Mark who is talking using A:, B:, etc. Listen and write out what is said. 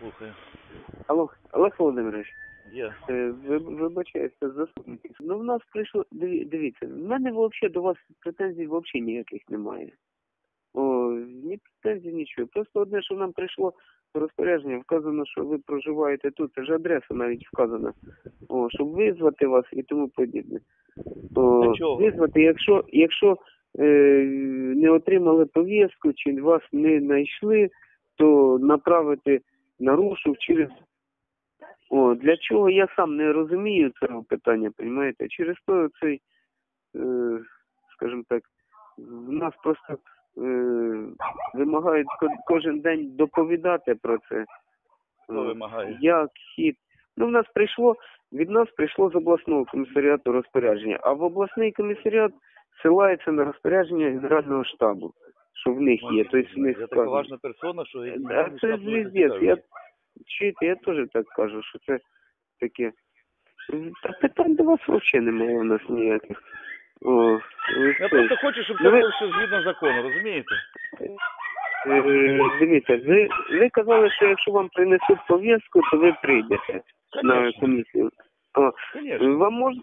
A: Слухаю.
B: Алло, Олег Володимирович,
A: Є.
B: е, ви, вибачаюся, заступник. Ну, в нас прийшло, дивіться, в мене взагалі до вас претензій взагалі ніяких немає. О, ні претензій, нічого. Просто одне, що нам прийшло розпорядження, вказано, що ви проживаєте тут, це ж адреса навіть вказана. О, щоб визвати вас і тому подібне. О,
A: чого?
B: визвати, якщо, якщо е, не отримали повістку чи вас не знайшли, то направити на розшук через о, для чого я сам не розумію цього питання, розумієте? Через то цей, е, скажімо так, в нас просто е, вимагають кожен день доповідати про це.
A: Хто
B: Е,
A: вимагає?
B: Як хід. Ну, в нас прийшло, від нас прийшло з обласного комісаріату розпорядження, а в обласний комісаріат ссилається на розпорядження Генерального штабу, що в них є. Тобто в них
A: Я така важна персона, що... я-
B: А це звіздець. Я, чуєте, я теж так кажу, що це таке. Та питань до вас взагалі немає у нас ніяких. О, ви
A: Я просто хочу, щоб
B: Ну,
A: це
B: ви-
A: було все згідно закону, розумієте?
B: е, дивіться, ви, ви казали, що якщо вам принесуть пов'язку, то ви прийдете на комісію. О, вам можна